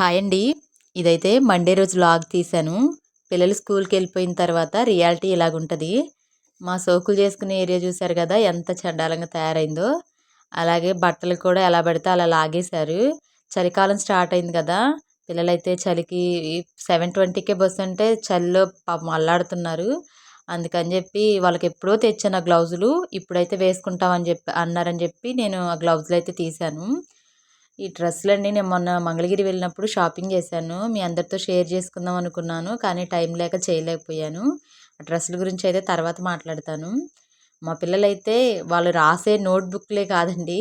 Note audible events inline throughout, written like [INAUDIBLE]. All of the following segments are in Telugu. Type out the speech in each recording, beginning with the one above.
హాయ్ అండి. ఇదైతే మండే రోజు లాగ్ తీశాను. పిల్లలు స్కూల్కి వెళ్ళిపోయిన తర్వాత రియాలిటీ ఇలాగుంటుంది. మా సోకులు చేసుకునే ఏరియా చూశారు కదా ఎంత చండాలంగా తయారైందో. అలాగే బట్టలు కూడా ఎలా పడితే అలా లాగేశారు. చలికాలం స్టార్ట్ అయింది కదా పిల్లలైతే చలికి సెవెన్ ట్వంటీకే బస్సు అంటే చలిలో పాపం అల్లాడుతున్నారు. అందుకని చెప్పి వాళ్ళకి ఎప్పుడో తెచ్చాను ఆ గ్లౌజులు ఇప్పుడైతే వేసుకుంటామని చెప్పి అన్నారని చెప్పి నేను ఆ గ్లౌజులు అయితే తీశాను. ఈ డ్రెస్సులన్నీ నేను మొన్న మంగళగిరి వెళ్ళినప్పుడు షాపింగ్ చేశాను. మీ అందరితో షేర్ చేసుకుందాం అనుకున్నాను కానీ టైం లేక చేయలేకపోయాను. ఆ డ్రెస్సుల గురించి అయితే తర్వాత మాట్లాడతాను. మా పిల్లలైతే వాళ్ళు రాసే నోట్బుక్లే కాదండి.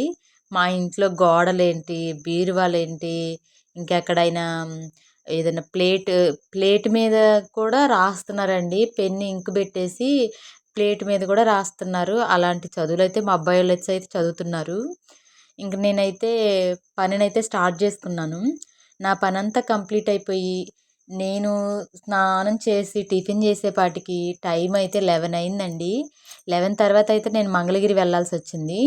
మా ఇంట్లో గోడలేంటి బీరువాలేంటి ఇంకెక్కడైనా ఏదైనా ప్లేట్ ప్లేట్ మీద కూడా రాస్తున్నారండి. పెన్ను ఇంక్ పెట్టేసి ప్లేట్ మీద కూడా రాస్తున్నారు. అలాంటి చదువులు అయితే మా అబ్బాయి వాళ్ళు అయితే చదువుతున్నారు. ఇంక నేనైతే పనినైతే స్టార్ట్ చేసుకున్నాను. నా పని అంతా కంప్లీట్ అయిపోయి నేను స్నానం చేసి టిఫిన్ చేసేపాటికి టైం అయితే లెవెన్ అయిందండి. లెవెన్ తర్వాత అయితే నేను మంగళగిరి వెళ్ళాల్సి వచ్చింది.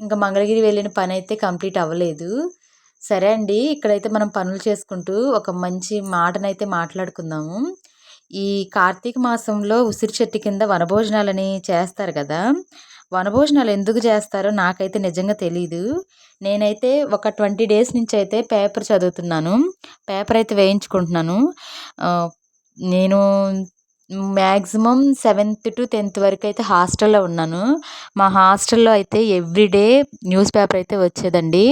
ఇంకా మంగళగిరి వెళ్ళిన పని అయితే కంప్లీట్ అవ్వలేదు. సరే అండి ఇక్కడైతే మనం పనులు చేసుకుంటూ ఒక మంచి మాటనైతే మాట్లాడుకుందాము. ఈ కార్తీక మాసంలో ఉసిరి చెట్టు కింద వనభోజనాలని చేస్తారు కదా వనభోజనాలు ఎందుకు చేస్తారో నాకైతే నిజంగా తెలీదు. నేనైతే ఒక ట్వంటీ డేస్ నుంచి అయితే పేపర్ చదువుతున్నాను. పేపర్ అయితే వేయించుకుంటున్నాను. నేను మ్యాక్సిమం సెవెంత్ టు టెన్త్ వరకు అయితే హాస్టల్లో ఉన్నాను. మా హాస్టల్లో అయితే ఎవ్రీడే న్యూస్ పేపర్ అయితే వచ్చేదండి.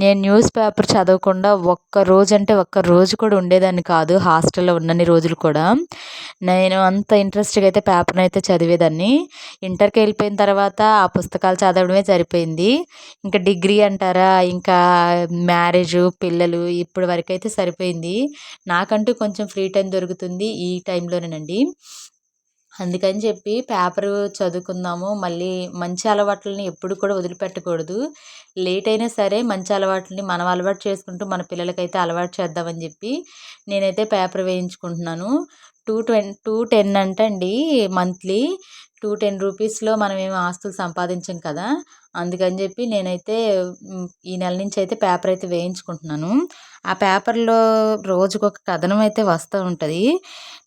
నేను న్యూస్ పేపర్ చదవకుండా ఒక్క రోజు అంటే ఒక్క రోజు కూడా ఉండేదాన్ని కాదు హాస్టల్లో ఉన్నన్ని రోజులు కూడా. నేను అంత ఇంట్రెస్ట్గా అయితే పేపర్ని అయితే చదివేదాన్ని. ఇంటర్కి వెళ్ళిపోయిన తర్వాత ఆ పుస్తకాలు చదవడమే సరిపోయింది. ఇంకా డిగ్రీ అంటారా ఇంకా మ్యారేజ్ పిల్లలు ఇప్పటి వరకు అయితే సరిపోయింది. నాకంటూ కొంచెం ఫ్రీ టైం దొరుకుతుంది ఈ టైంలోనేనండి. అందుకని చెప్పి పేపర్ చదువుకుందాము. మళ్ళీ మంచి అలవాట్లని ఎప్పుడు కూడా వదిలిపెట్టకూడదు. లేట్ అయినా సరే మంచి అలవాట్లని మనం అలవాటు చేసుకుంటూ మన పిల్లలకైతే అలవాటు చేద్దామని చెప్పి నేనైతే పేపర్ వేయించుకుంటున్నాను. టూ ట్వంటీ టూ టెన్ అంటండి మంత్లీ. టూ టెన్ రూపీస్లో మనం ఏమి ఆస్తులు సంపాదించాం కదా. అందుకని చెప్పి నేనైతే ఈ నెల నుంచి అయితే పేపర్ అయితే వేయించుకుంటున్నాను. ఆ పేపర్లో రోజుకు ఒక కథనం అయితే వస్తూ ఉంటుంది.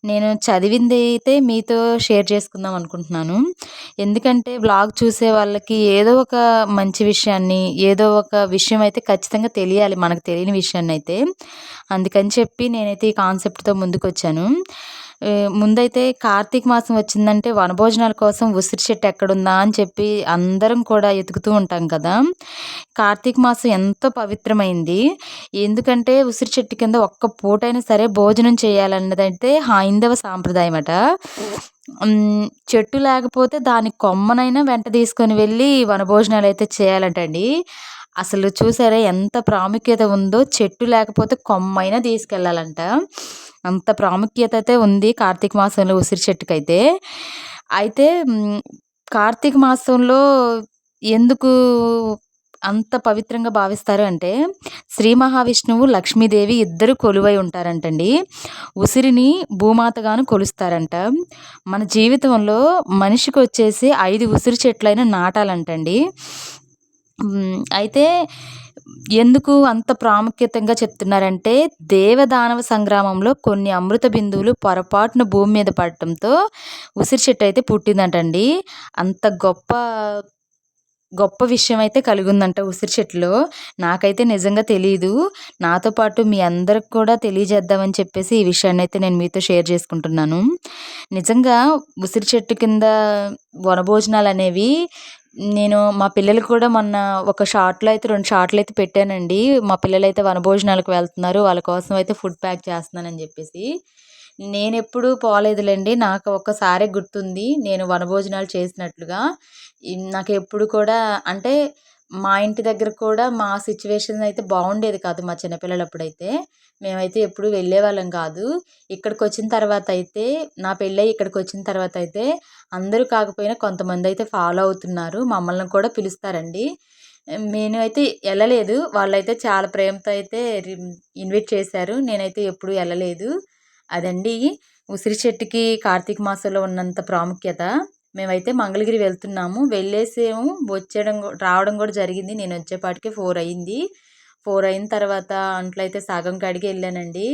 నేను చదివింది అయితే మీతో షేర్ చేసుకుందాం అనుకుంటున్నాను. ఎందుకంటే బ్లాగ్ చూసే వాళ్ళకి ఏదో ఒక మంచి విషయాన్ని ఏదో ఒక విషయం అయితే ఖచ్చితంగా తెలియాలి మనకు తెలియని విషయాన్ని అయితే. అందుకని చెప్పి నేనైతే ఈ కాన్సెప్ట్తో ముందుకు వచ్చాను ముందైతే కార్తీక మాసం వచ్చిందంటే వనభోజనాల కోసం ఉసిరి చెట్టు ఎక్కడుందా అని చెప్పి అందరం కూడా ఎతుకుతూ ఉంటాం కదా. కార్తీక మాసం ఎంతో పవిత్రమైంది. ఎందుకంటే ఉసిరి చెట్టు కింద ఒక్క పూటైనా సరే భోజనం చేయాలన్నదైతే హైందవ సాంప్రదాయం అట చెట్టు లేకపోతే దాని కొమ్మనైనా వెంట తీసుకొని వెళ్ళి వనభోజనాలు అయితే చేయాలంటండి. అసలు చూసారా ఎంత ప్రాముఖ్యత ఉందో? చెట్టు లేకపోతే కొమ్మైనా తీసుకెళ్ళాలంట. అంత ప్రాముఖ్యత అయితే ఉంది కార్తీక మాసంలో ఉసిరి చెట్టుకైతే. అయితే కార్తీక మాసంలో ఎందుకు అంత పవిత్రంగా భావిస్తారు అంటే శ్రీ మహావిష్ణువు లక్ష్మీదేవి ఇద్దరు కొలువై ఉంటారంటండి. ఉసిరిని భూమాతగాను కొలుస్తారంట. మన జీవితంలో మనిషికి వచ్చేసి ఐదు ఉసిరి చెట్లైనా నాటాలంటండి. అయితే ఎందుకు అంత ప్రాముఖ్యతంగా చెప్తున్నారంటే దేవదానవ సంగ్రామంలో కొన్ని అమృత బిందువులు పొరపాటున భూమి మీద పడటంతో ఉసిరి చెట్టు అయితే పుట్టిందంటండి. అంత గొప్ప గొప్ప విషయం అయితే కలిగిందంట ఉసిరి చెట్టులో. నాకైతే నిజంగా తెలియదు నాతో పాటు మీ అందరికి కూడా తెలియజేద్దామని చెప్పేసి ఈ విషయాన్ని అయితే నేను మీతో షేర్ చేసుకుంటున్నాను. నిజంగా ఉసిరి చెట్టు కింద వనభోజనాలు అనేవి నేను మా పిల్లలకు కూడా మొన్న ఒక షార్ట్లో అయితే రెండు షార్ట్లు అయితే పెట్టానండి. మా పిల్లలు అయితే వనభోజనాలకు వెళ్తున్నారు. వాళ్ళ కోసం అయితే ఫుడ్ ప్యాక్ చేస్తున్నానని చెప్పేసి. నేను ఎప్పుడు పోలేదులేండి. నాకు ఒక్కసారి గుర్తుంది నేను వనభోజనాలు చేసినట్లుగా. నాకు ఎప్పుడు కూడా అంటే మా ఇంటి దగ్గర కూడా మా సిచ్యువేషన్ అయితే బాగుండేది కాదు మా చిన్నపిల్లలప్పుడైతే. మేమైతే ఎప్పుడు వెళ్ళేవాళ్ళం కాదు. ఇక్కడికి వచ్చిన తర్వాత అయితే నా పెళ్ళై ఇక్కడికి వచ్చిన తర్వాత అయితే అందరూ కాకపోయినా కొంతమంది అయితే ఫాలో అవుతున్నారు. మమ్మల్ని కూడా పిలుస్తారండి. నేను అయితే వెళ్ళలేదు. వాళ్ళైతే చాలా ప్రేమతో అయితే ఇన్వైట్ చేశారు. నేనైతే ఎప్పుడు వెళ్ళలేదు. అదండి. ఉసిరి చెట్టుకి కార్తీక మాసంలో ఉన్నంత ప్రాముఖ్యత. మేమైతే మంగళగిరి వెళ్తున్నాము. వెళ్ళేసేము వచ్చేయడం రావడం కూడా జరిగింది. నేను వచ్చేపాటికి ఫోర్ అయ్యింది ఫోర్ అయిన తర్వాత అంట్లో అయితే సగం కడిగి వెళ్ళానండి.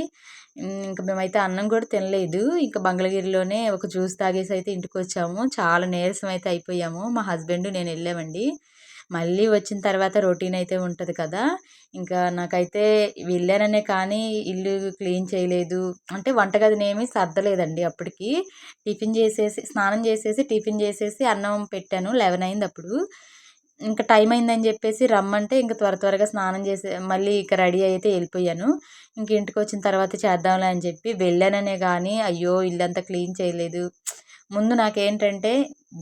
ఇంకా మేమైతే అన్నం కూడా తినలేదు. ఇంకా మంగళగిరిలోనే ఒక జ్యూస్ తాగేసి అయితే ఇంటికి వచ్చాము చాలా నీరసం అయితే అయిపోయాము. మా హస్బెండ్ నేను వెళ్ళామండి. మళ్ళీ వచ్చిన తర్వాత రొటీన్ అయితే ఉంటుంది కదా. ఇంకా నాకైతే వెళ్ళాననే కానీ ఇల్లు క్లీన్ చేయలేదు. అంటే వంటగదిని ఏమీ సర్దలేదండి అప్పటికి. టిఫిన్ చేసేసి స్నానం చేసేసి టిఫిన్ చేసేసి అన్నం పెట్టాను. లెవెన్ అయింది అప్పుడు ఇంకా టైం అయిందని చెప్పేసి రమ్మంటే ఇంకా త్వర త్వరగా స్నానం చేసి మళ్ళీ ఇక రెడీ అయితే వెళ్ళిపోయాను. ఇంక ఇంటికి వచ్చిన తర్వాత చేద్దాంలే అని చెప్పి వెళ్ళాననే కానీ అయ్యో ఇల్లంతా క్లీన్ చేయలేదు. ముందు నాకేంటంటే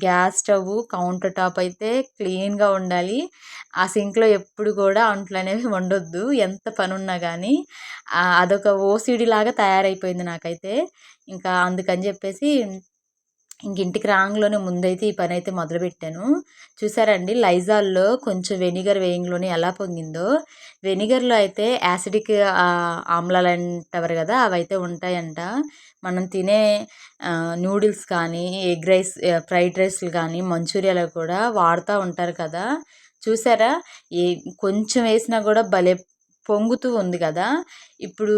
గ్యాస్ స్టవ్ కౌంటర్ టాప్ అయితే క్లీన్గా ఉండాలి. ఆ సింక్లో ఎప్పుడు కూడా అంట్లు అనేవి [LAUGHS] వండొద్దు. ఎంత పని ఉన్నా కానీ అదొక ఓసిడి లాగా తయారైపోయింది నాకైతే. ఇంకా అందుకని చెప్పేసి ఇంక ఇంటికి రాగానే ముందైతే ఈ పని అయితే మొదలుపెట్టాను. చూసారండి? లైజాల్లో కొంచెం వెనిగర్ వేయంలోనే ఎలా పొంగిందో. వెనిగర్లో అయితే యాసిడిక్ ఆమ్లాలు అంటారు కదా అవైతే ఉంటాయంట. మనం తినే నూడిల్స్ కానీ ఎగ్ రైస్ ఫ్రైడ్ రైస్లు కానీ మంచూరియాలో కూడా వాడుతూ ఉంటారు కదా. చూసారా? ఏ కొంచెం వేసినా కూడా భలే పొంగుతూ ఉంది కదా. ఇప్పుడు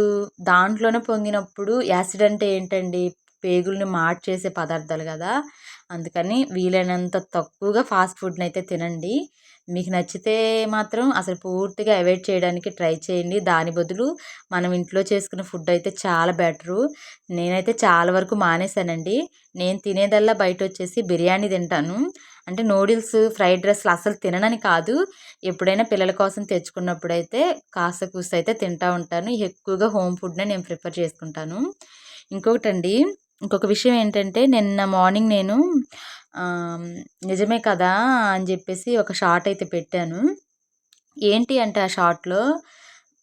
దాంట్లోనే పొంగినప్పుడు యాసిడ్ అంటే ఏంటండి? పేగుల్ని మార్చేసే పదార్థాలు కదా. అందుకని వీలైనంత తక్కువగా ఫాస్ట్ ఫుడ్ని అయితే తినండి. మీకు నచ్చితే మాత్రం అసలు పూర్తిగా అవాయిడ్ చేయడానికి ట్రై చేయండి. దాని బదులు మనం ఇంట్లో చేసుకున్న ఫుడ్ అయితే చాలా బెటరు. నేనైతే చాలా వరకు మానేశానండి. నేను తినేదల్లా బయట వచ్చేసి బిర్యానీ తింటాను. అంటే నూడిల్స్ ఫ్రైడ్ రైస్లు అసలు తిననని కాదు. ఎప్పుడైనా పిల్లల కోసం తెచ్చుకున్నప్పుడు అయితే కాస్త కూస్త అయితే తింటూ ఉంటాను. ఎక్కువగా హోమ్ ఫుడ్నే నేను ప్రిఫర్ చేసుకుంటాను. ఇంకొకటండి ఇంకొక విషయం ఏంటంటే నిన్న మార్నింగ్ నేను నిజమే కదా అని చెప్పేసి ఒక షార్ట్ అయితే పెట్టాను. ఏంటి అంటే ఆ షార్ట్లో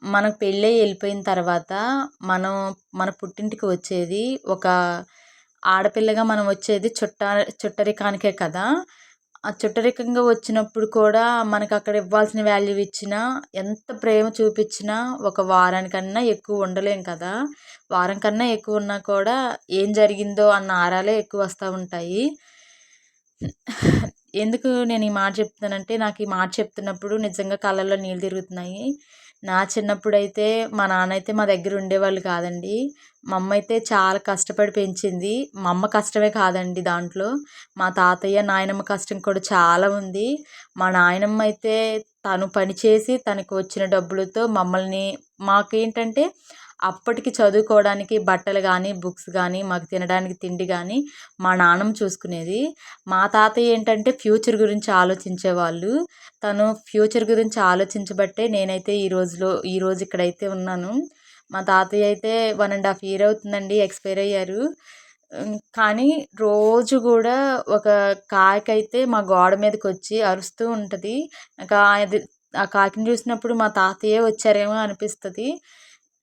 మనకు పెళ్ళి వెళ్ళిపోయిన తర్వాత మనం మన పుట్టింటికి వచ్చేది ఒక ఆడపిల్లగా మనం వచ్చేది చుట్ట చుట్టరికానికే కదా. ఆ చుట్టరికంగా వచ్చినప్పుడు కూడా మనకు అక్కడ ఇవ్వాల్సిన వాల్యూ ఇచ్చినా ఎంత ప్రేమ చూపించినా ఒక వారానికన్నా ఎక్కువ ఉండలేం కదా. వారం కన్నా ఎక్కువ ఉన్నా కూడా ఏం జరిగిందో అన్న ఆరాలే ఎక్కువ వస్తూ ఉంటాయి. ఎందుకు నేను ఈ మాట చెప్తున్నానంటే నాకు ఈ మాట చెప్తున్నప్పుడు నిజంగా కళ్ళల్లో నీళ్ళు తిరుగుతున్నాయి. నా చిన్నప్పుడు అయితే మా నాన్న అయితే మా దగ్గర ఉండేవాళ్ళు కాదండి. మా అమ్మ అయితే చాలా కష్టపడి పెంచింది. మా అమ్మ కష్టమే కాదండి దాంట్లో. మా తాతయ్య నాయనమ్మ కష్టం కూడా చాలా ఉంది. మా నాయనమ్మ అయితే తను పనిచేసి తనకు వచ్చిన డబ్బులతో మమ్మల్ని మాకేంటంటే అప్పటికి చదువుకోవడానికి బట్టలు కానీ బుక్స్ కానీ మాకు తినడానికి తిండి కానీ మా నాన్నమ్మ చూసుకునేది. మా తాతయ్య ఏంటంటే ఫ్యూచర్ గురించి ఆలోచించేవాళ్ళు. తను ఫ్యూచర్ గురించి ఆలోచించబట్టే నేనైతే ఈ రోజులో ఈరోజు ఇక్కడైతే ఉన్నాను. మా తాతయ్య అయితే వన్ అండ్ హాఫ్ ఇయర్ అవుతుందండి ఎక్స్పైర్ అయ్యారు. కానీ రోజు కూడా ఒక కాకైతే మా గోడ మీదకి వచ్చి అరుస్తూ ఉంటుంది. అది ఆ కాకిని చూసినప్పుడు మా తాతయ్యే వచ్చారేమో అనిపిస్తుంది.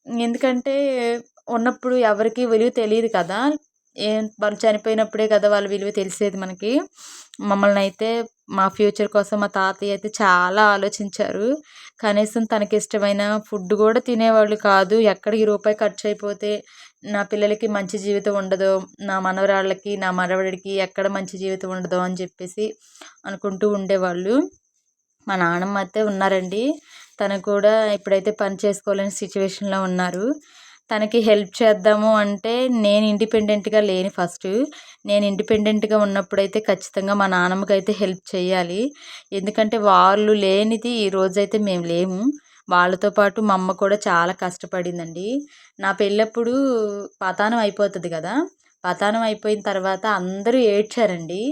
ఎందుకంటే ఉన్నప్పుడు ఎవరికి విలువ తెలియదు కదా. ఏం వాళ్ళు చనిపోయినప్పుడే కదా వాళ్ళ విలువ తెలిసేది మనకి. మమ్మల్ని అయితే మా ఫ్యూచర్ కోసం మా తాతయ్య అయితే చాలా ఆలోచించారు. కనీసం తనకి ఇష్టమైన ఫుడ్ కూడా తినేవాళ్ళు కాదు. ఎక్కడికి రూపాయి ఖర్చు అయిపోతే నా పిల్లలకి మంచి జీవితం ఉండదో. నా మనవరాళ్ళకి నా మనవడికి ఎక్కడ మంచి జీవితం ఉండదో అని చెప్పేసి అనుకుంటూ ఉండేవాళ్ళు. మా నాన్నమ్మ అయితే ఉన్నారండి. తను కూడా ఇప్పుడైతే పని చేసుకోలేని సిచ్యువేషన్లో ఉన్నారు. తనకి హెల్ప్ చేద్దాము అంటే నేను ఇండిపెండెంట్గా లేని ఫస్ట్. నేను ఇండిపెండెంట్గా ఉన్నప్పుడైతే ఖచ్చితంగా మా నాన్నమ్మకి అయితే హెల్ప్ చేయాలి. ఎందుకంటే వాళ్ళు లేనిది ఈ రోజైతే మేము లేము. వాళ్ళతో పాటు మా అమ్మ కూడా చాలా కష్టపడిందండి. నా పెళ్ళప్పుడు పతానం అయిపోతుంది కదా! పతానం అయిపోయిన తర్వాత అందరూ ఏడ్చారండి.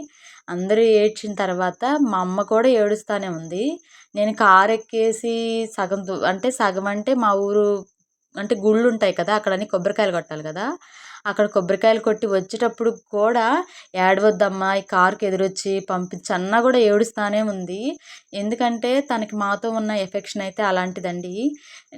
అందరూ ఏడ్చిన తర్వాత మా అమ్మ కూడా ఏడుస్తూనే ఉంది. నేను కారు ఎక్కేసి సగం అంటే సగం అంటే మా ఊరు అంటే గుళ్ళు ఉంటాయి కదా అక్కడ అన్ని కొబ్బరికాయలు కొట్టాలి కదా. అక్కడ కొబ్బరికాయలు కొట్టి వచ్చేటప్పుడు కూడా ఏడవద్దమ్మా ఈ కారుకి ఎదురొచ్చి పంపించన్నా కూడా ఏడుస్తానే ఉంది. ఎందుకంటే తనకి మాతో ఉన్న ఎఫెక్షన్ అయితే అలాంటిదండి.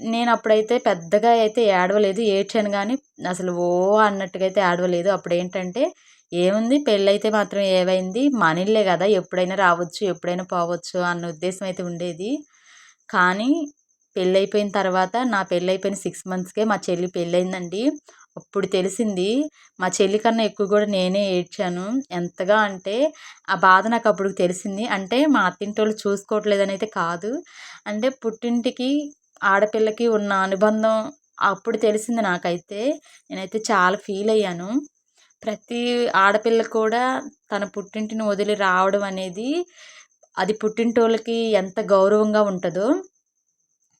నేను అప్పుడైతే పెద్దగా అయితే ఏడవలేదు ఏడ్చాను కానీ అసలు ఓ అన్నట్టుగా అయితే ఏడవలేదు. అప్పుడు ఏంటంటే ఏముంది? పెళ్ళైతే మాత్రం ఏమైంది? మన కదా ఎప్పుడైనా రావచ్చు ఎప్పుడైనా పోవచ్చు అన్న ఉద్దేశం అయితే ఉండేది. కానీ పెళ్ళైపోయిన తర్వాత నా పెళ్ళైపోయిన సిక్స్ మంత్స్కే మా చెల్లి పెళ్ళయిందండి అప్పుడు తెలిసింది మా చెల్లి కన్నా ఎక్కువ కూడా నేనే ఏడ్చాను. ఎంతగా అంటే ఆ బాధ నాకు అప్పుడు తెలిసింది. అంటే మా అత్తింటోళ్ళు చూసుకోవట్లేదని అయితే కాదు. అంటే పుట్టింటికి ఆడపిల్లకి ఉన్న అనుబంధం అప్పుడు తెలిసింది నాకైతే. నేనైతే చాలా ఫీల్ అయ్యాను. ప్రతి ఆడపిల్ల కూడా తన పుట్టింటిని వదిలి రావడం అనేది అది పుట్టింటోళ్ళకి ఎంత గౌరవంగా ఉంటుందో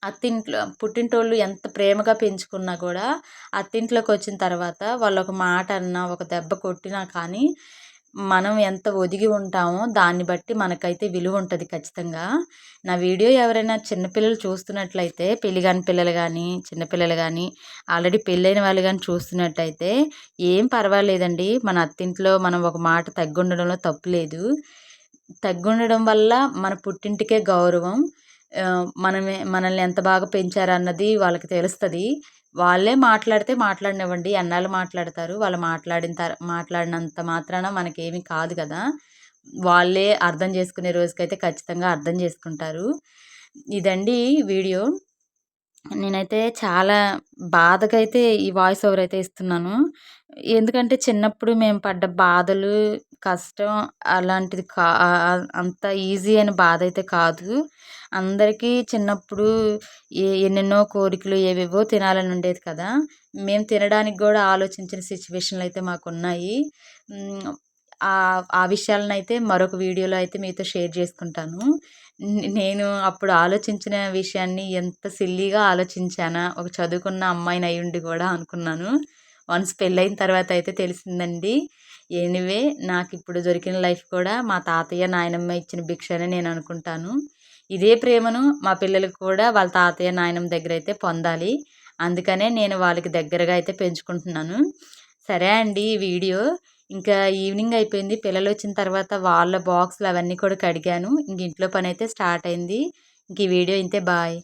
అత్తింట్లో పుట్టింటోళ్ళు ఎంత ప్రేమగా పెంచుకున్నా కూడా అత్తింట్లోకి వచ్చిన తర్వాత వాళ్ళు ఒక మాట అన్నా ఒక దెబ్బ కొట్టినా కానీ మనం ఎంత ఒదిగి ఉంటామో దాన్ని బట్టి మనకైతే విలువ ఉంటుంది ఖచ్చితంగా. నా వీడియో ఎవరైనా చిన్నపిల్లలు చూస్తున్నట్లయితే పెళ్ళి కాని పిల్లలు కానీ చిన్నపిల్లలు కానీ ఆల్రెడీ పెళ్ళైన వాళ్ళు కానీ చూస్తున్నట్టయితే ఏం పర్వాలేదండి. మన అత్తింట్లో మనం ఒక మాట తగ్గుండడంలో తప్పు లేదు. తగ్గుండడం వల్ల మన పుట్టింటికే గౌరవం. మనమే మనల్ని ఎంత బాగా పెంచారన్నది వాళ్ళకి తెలుస్తుంది. వాళ్ళే మాట్లాడితే మాట్లాడినివ్వండి ఎన్నాళ్ళు మాట్లాడతారు. వాళ్ళు మాట్లాడిన తర్ మాట్లాడినంత మాత్రాన మనకేమీ కాదు కదా. వాళ్ళే అర్థం చేసుకునే రోజుకైతే ఖచ్చితంగా అర్థం చేసుకుంటారు. ఇదండి వీడియో. నేనైతే చాలా బాధగా అయితే ఈ వాయిస్ ఓవర్ అయితే ఇస్తున్నాను. ఎందుకంటే చిన్నప్పుడు మేము పడ్డ బాధలు కష్టం అలాంటిది కా అంత ఈజీ అయిన బాధ అయితే కాదు. అందరికీ చిన్నప్పుడు ఏ ఎన్నెన్నో కోరికలు ఏవేవో తినాలని ఉండేది కదా. మేము తినడానికి కూడా ఆలోచించిన సిచ్యువేషన్లు అయితే మాకు ఉన్నాయి ఆ విషయాలను అయితే మరొక వీడియోలో అయితే మీతో షేర్ చేసుకుంటాను. నేను అప్పుడు ఆలోచించిన విషయాన్ని ఎంత సిల్లీగా ఆలోచించానా ఒక చదువుకున్న అమ్మాయిని అయ్యుండి కూడా అనుకున్నాను. వన్స్ పెళ్ళైన తర్వాత అయితే తెలిసిందండి. ఎనివే నాకు ఇప్పుడు దొరికిన లైఫ్ కూడా మా తాతయ్య నాయనమ్మ ఇచ్చిన భిక్ష అని నేను అనుకుంటాను. ఇదే ప్రేమను మా పిల్లలకు కూడా వాళ్ళ తాతయ్య నాయనమ్మ దగ్గర అయితే పొందాలి. అందుకనే నేను వాళ్ళకి దగ్గరగా అయితే పెంచుకుంటున్నాను. సరే అండి ఈ వీడియో. ఇంకా ఈవినింగ్ అయిపోయింది. పిల్లలు వచ్చిన తర్వాత వాళ్ళ బాక్స్లు అవన్నీ కూడా కడిగాను. ఇంక ఇంట్లో పని అయితే స్టార్ట్ అయింది. ఇంక ఈ వీడియో ఇంతే. బాయ్.